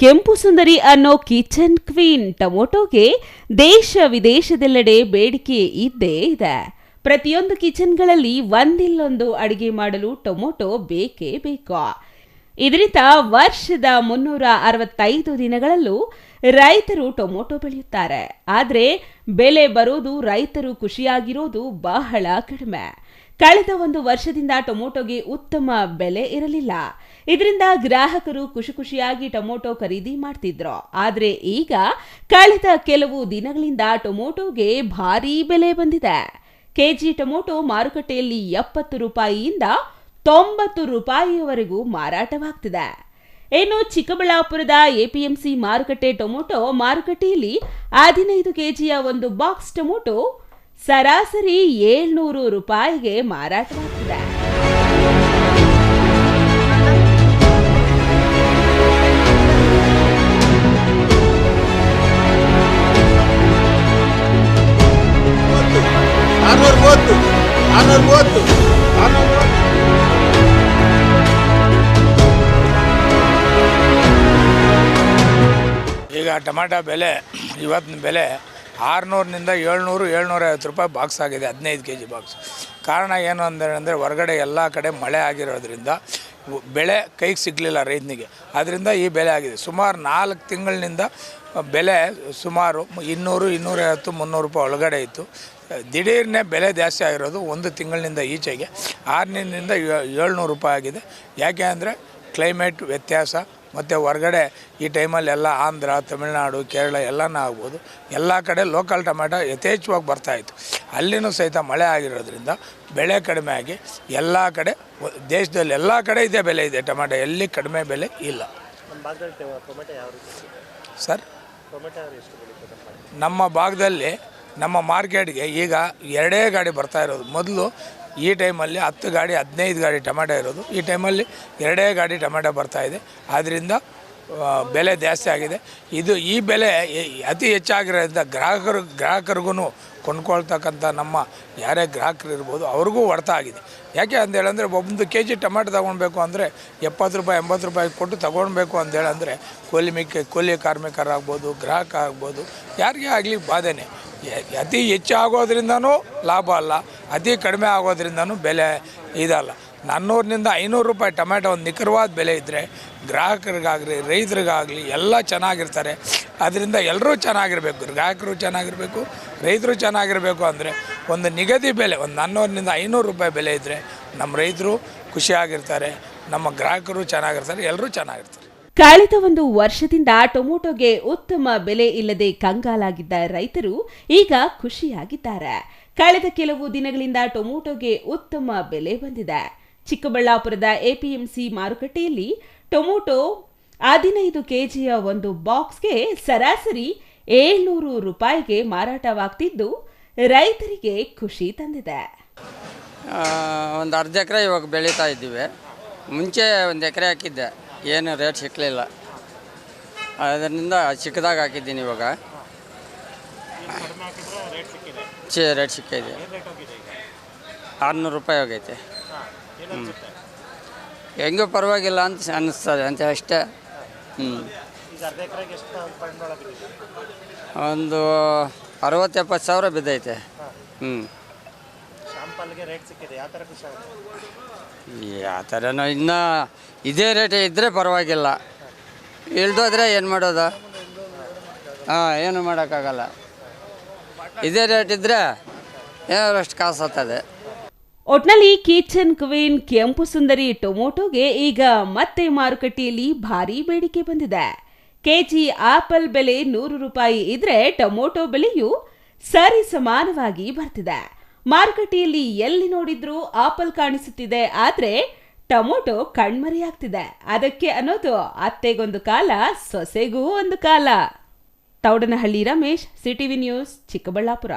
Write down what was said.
ಕೆಂಪು ಸುಂದರಿ ಅನ್ನೋ kitchen queen ಟೊಮೊಟೊಗೆ ದೇಶ ವಿದೇಶದೆಲ್ಲೆಡೆ ಬೇಡಿಕೆ ಇದ್ದೇ ಇದೆ. ಪ್ರತಿಯೊಂದು ಕಿಚನ್ಗಳಲ್ಲಿ ಒಂದಿಲ್ಲೊಂದು ಅಡಿಗೆ ಮಾಡಲು ಟೊಮೊಟೊ ಬೇಕೇ ಬೇಕು. ಇದರಿಂದ ವರ್ಷದ ಮುನ್ನೂರ ಅರವತ್ತೈದು ದಿನಗಳಲ್ಲೂ ರೈತರು ಟೊಮೊಟೊ ಬೆಳೆಯುತ್ತಾರೆ. ಆದರೆ ಬೆಲೆ ಬರೋದು ರೈತರು ಖುಷಿಯಾಗಿರೋದು ಬಹಳ ಕಡಿಮೆ. ಕಳೆದ ಒಂದು ವರ್ಷದಿಂದ ಟೊಮೊಟೊಗೆ ಉತ್ತಮ ಬೆಲೆ ಇರಲಿಲ್ಲ. ಇದರಿಂದ ಗ್ರಾಹಕರು ಖುಷಿ ಖುಷಿಯಾಗಿ ಟೊಮೊಟೊ ಖರೀದಿ ಮಾಡ್ತಿದ್ರು. ಆದರೆ ಈಗ ಕಳೆದ ಕೆಲವು ದಿನಗಳಿಂದ ಟೊಮೊಟೊಗೆ ಭಾರೀ ಬೆಲೆ ಬಂದಿದೆ. ಕೆಜಿ ಟೊಮೊಟೊ ಮಾರುಕಟ್ಟೆಯಲ್ಲಿ ಎಪ್ಪತ್ತು ರೂಪಾಯಿಯಿಂದ ತೊಂಬತ್ತು ರೂಪಾಯಿಯವರೆಗೂ ಮಾರಾಟವಾಗ್ತಿದೆ. ಇನ್ನು ಚಿಕ್ಕಬಳ್ಳಾಪುರದ ಎಪಿಎಂಸಿ ಮಾರುಕಟ್ಟೆ ಟೊಮೊಟೊ ಮಾರುಕಟ್ಟೆಯಲ್ಲಿ ಹದಿನೈದು ಕೆಜಿಯ ಒಂದು ಬಾಕ್ಸ್ ಟೊಮೊಟೊ ಸರಾಸರಿ ಏಳ್ನೂರು ರೂಪಾಯಿಗೆ ಮಾರಾಟವಾಗ್ತಿದೆ ಈಗ ಟೊಮಾಟೊ ಬೆಲೆ ಇವತ್ತಿನ ಬೆಲೆ ಆರುನೂರನಿಂದ ಏಳ್ನೂರು ಐವತ್ತು ರೂಪಾಯಿ ಬಾಕ್ಸ್ ಆಗಿದೆ, ಹದಿನೈದು ಕೆ ಜಿ ಬಾಕ್ಸ್ ಕಾರಣ ಏನು ಅಂದರೆ ಹೊರಗಡೆ ಎಲ್ಲ ಕಡೆ ಮಳೆ ಆಗಿರೋದ್ರಿಂದ ಬೆಳೆ ಕೈಗೆ ಸಿಗಲಿಲ್ಲ ರೈತನಿಗೆ. ಅದರಿಂದ ಈ ಬೆಲೆ ಆಗಿದೆ. ಸುಮಾರು ನಾಲ್ಕು ತಿಂಗಳಿನಿಂದ ಬೆಲೆ ಸುಮಾರು ಇನ್ನೂರು, ಇನ್ನೂರೈವತ್ತು, ಮುನ್ನೂರು ರೂಪಾಯಿ ಒಳಗಡೆ ಇತ್ತು. ದಿಢೀರ್ನೇ ಬೆಲೆ ಜಾಸ್ತಿ ಆಗಿರೋದು ಒಂದು ತಿಂಗಳಿನಿಂದ ಈಚೆಗೆ. ಆರುನೂರಿಂದ ಏಳ್ನೂರು ರೂಪಾಯಿ ಆಗಿದೆ. ಯಾಕೆ ಅಂದರೆ ಕ್ಲೈಮೇಟ್ ವ್ಯತ್ಯಾಸ ಮತ್ತು ಹೊರಗಡೆ ಈ ಟೈಮಲ್ಲಿ ಎಲ್ಲ ಆಂಧ್ರ ತಮಿಳುನಾಡು ಕೇರಳ ಎಲ್ಲನೂ ಆಗ್ಬೋದು. ಎಲ್ಲ ಕಡೆ ಲೋಕಲ್ ಟೊಮೆಟೊ ಯಥೇಚ್ಛವಾಗಿ ಬರ್ತಾಯಿತ್ತು ಅಲ್ಲಿನೂ ಸಹಿತ ಮಳೆ ಆಗಿರೋದ್ರಿಂದ ಬೆಳೆ ಕಡಿಮೆ ಆಗಿ ಎಲ್ಲ ಕಡೆ ದೇಶದಲ್ಲಿ ಎಲ್ಲ ಕಡೆ ಇದೇ ಬೆಲೆ ಇದೆ. ಟೊಮೆಟೊ ಎಲ್ಲಿ ಕಡಿಮೆ ಬೆಲೆ ಇಲ್ಲ. ಸರ್? ನಮ್ಮ ಭಾಗದಲ್ಲಿ ನಮ್ಮ ಮಾರ್ಕೆಟ್ಗೆ ಈಗ ಎರಡೇ ಗಾಡಿ ಬರ್ತಾ ಇರೋದು. ಮೊದಲು ಈ ಟೈಮಲ್ಲಿ ಹತ್ತು ಗಾಡಿ, ಹದಿನೈದು ಗಾಡಿ ಟೊಮೆಟೊ ಇರೋದು. ಈ ಟೈಮಲ್ಲಿ ಎರಡೇ ಗಾಡಿ ಟೊಮೆಟೊ ಇದೆ. ಆದ್ದರಿಂದ ಬೆಲೆ ಜಾಸ್ತಿ ಆಗಿದೆ. ಇದು ಈ ಬೆಲೆ ಅತಿ ಹೆಚ್ಚಾಗಿರೋದ್ರಿಂದ ಗ್ರಾಹಕರು ಗ್ರಾಹಕರಿಗೂ ಕೊಂಡ್ಕೊಳ್ತಕ್ಕಂಥ ನಮ್ಮ ಯಾರೇ ಗ್ರಾಹಕರು ಇರ್ಬೋದು, ಅವ್ರಿಗೂ ಹೊಡೆತ ಆಗಿದೆ. ಯಾಕೆ ಅಂದೇಳಂದರೆ, ಒಂದು ಕೆ ಜಿ ಟೊಮೆಟೊ ತೊಗೊಳ್ಬೇಕು ಅಂದರೆ ಎಪ್ಪತ್ತು ರೂಪಾಯಿ, ಎಂಬತ್ತು ರೂಪಾಯಿ ಕೊಟ್ಟು ತೊಗೊಳ್ಬೇಕು ಅಂದೇಳಂದರೆ ಕೂಲಿ ಮಿಕ್ಕ, ಕೂಲಿ ಕಾರ್ಮಿಕರಾಗ್ಬೋದು, ಗ್ರಾಹಕ ಆಗ್ಬೋದು, ಯಾರಿಗೇ ಆಗಲಿ ಬಾಧೆನೇ. ಅತಿ ಹೆಚ್ಚು ಆಗೋದ್ರಿಂದನೂ ಲಾಭ ಅಲ್ಲ. ಅತಿ ಕಡಿಮೆ ಆಗೋದ್ರಿಂದನೂ ಬೆಲೆ ಇದಲ್ಲ. ನಾನ್ನೂರಿನಿಂದ ಐನೂರು ರೂಪಾಯಿ ಟೊಮೆಟೊ ಒಂದು ನಿಖರವಾದ ಬೆಲೆ ಇದ್ದರೆ ಗ್ರಾಹಕರಿಗಾಗಲಿ, ರೈತರಿಗಾಗಲಿ ಎಲ್ಲ ಚೆನ್ನಾಗಿರ್ತಾರೆ. ಅದರಿಂದ ಎಲ್ಲರೂ ಚೆನ್ನಾಗಿರಬೇಕು. ಗ್ರಾಹಕರು ಚೆನ್ನಾಗಿರಬೇಕು, ರೈತರು ಚೆನ್ನಾಗಿರಬೇಕು ಅಂದರೆ ಒಂದು ನಿಗದಿ ಬೆಲೆ, ಒಂದು ನಾನ್ನೂರಿನಿಂದ ಐನೂರು ರೂಪಾಯಿ ಬೆಲೆ ಇದ್ದರೆ ನಮ್ಮ ರೈತರು ಖುಷಿಯಾಗಿರ್ತಾರೆ, ನಮ್ಮ ಗ್ರಾಹಕರು ಚೆನ್ನಾಗಿರ್ತಾರೆ ಎಲ್ಲರೂ ಚೆನ್ನಾಗಿರ್ತಾರೆ. ಕಳೆದ ಒಂದು ವರ್ಷದಿಂದ ಟೊಮೊಟೊಗೆ ಉತ್ತಮ ಬೆಲೆ ಇಲ್ಲದೆ ಕಂಗಾಲಾಗಿದ್ದ ರೈತರು ಈಗ ಖುಷಿಯಾಗಿದ್ದಾರೆ. ಕಳೆದ ಕೆಲವು ದಿನಗಳಿಂದ ಟೊಮೊಟೊಗೆ ಉತ್ತಮ ಬೆಲೆ ಬಂದಿದೆ. ಚಿಕ್ಕಬಳ್ಳಾಪುರದ ಎಪಿಎಂಸಿ ಮಾರುಕಟ್ಟೆಯಲ್ಲಿ ಟೊಮೊಟೊ ಹದಿನೈದು ಕೆಜಿಯ ಒಂದು ಬಾಕ್ಸ್ಗೆ ಸರಾಸರಿ ಏಳ್ನೂರು ರೂಪಾಯಿಗೆ ಮಾರಾಟವಾಗ್ತಿದ್ದು ರೈತರಿಗೆ ಖುಷಿ ತಂದಿದೆ. ಒಂದು ಅರ್ಧ ಎಕರೆ ಇವಾಗ ಬೆಳೀತಾ ಇದ್ದೀವಿ. ಮುಂಚೆ ಒಂದು ಎಕರೆ ಹಾಕಿದ್ದೆ. ಏನು ರೇಟ್ ಸಿಕ್ಕಲಿಲ್ಲ ಅದರಿಂದ ಚಿಕ್ಕದಾಗ ಹಾಕಿದ್ದೀನಿ ಇವಾಗ. ಚಿ ರೇಟ್ ಸಿಕ್ಕಿದೆ. ಆರುನೂರು ರೂಪಾಯಿ ಹೋಗೈತೆ ಹ್ಞೂ ಹೆಂಗೂ ಪರವಾಗಿಲ್ಲ ಅಂತ ಅನ್ನಿಸ್ತದೆ ಅಂತ ಅಷ್ಟೇ. ಹ್ಞೂ ಒಂದು ಅರವತ್ತೆಪ್ಪತ್ತು ಸಾವಿರ ಬಿದ್ದೈತೆ. ಹ್ಞೂ ಯಾವ ಥರನೋ ಇನ್ನು ಇದೇ ರೇಟ್ ಇದ್ದರೆ ಪರವಾಗಿಲ್ಲ. ಇಳ್ದೋದ್ರೆ ಏನು ಮಾಡೋದು? ಹಾಂ ಏನು ಮಾಡೋಕ್ಕಾಗಲ್ಲ. ಇದೇ ರೇಟ್ ಇದ್ದರೆ ಅಷ್ಟು ಕಾಸು ಹತ್ತದೆ ಒಟ್ನಲ್ಲಿ ಕಿಚನ್ ಕ್ವೀನ್ ಕೆಂಪು ಸುಂದರಿ ಟೊಮೊಟೊಗೆ ಈಗ ಮತ್ತೆ ಮಾರುಕಟ್ಟೆಯಲ್ಲಿ ಭಾರಿ ಬೇಡಿಕೆ ಬಂದಿದೆ. ಕೆಜಿ ಆಪಲ್ ಬೆಲೆ ನೂರು ರೂಪಾಯಿ ಇದ್ರೆ ಟೊಮೊಟೊ ಬೆಲೆಯು ಸರಿ ಸಮಾನವಾಗಿ ಬರ್ತಿದೆ. ಮಾರುಕಟ್ಟೆಯಲ್ಲಿ ಎಲ್ಲಿ ನೋಡಿದ್ರೂ ಆಪಲ್ ಕಾಣಿಸುತ್ತಿದೆ, ಆದ್ರೆ ಟೊಮೊಟೊ ಕಣ್ಮರೆಯಾಗ್ತಿದೆ. ಅದಕ್ಕೆ ಅನ್ನೋದು ಅತ್ತೆಗೊಂದು ಕಾಲ, ಸೊಸೆಗೂ ಒಂದು ಕಾಲ. Thaudanahalli Ramesh, CTV news, Chikkaballapura.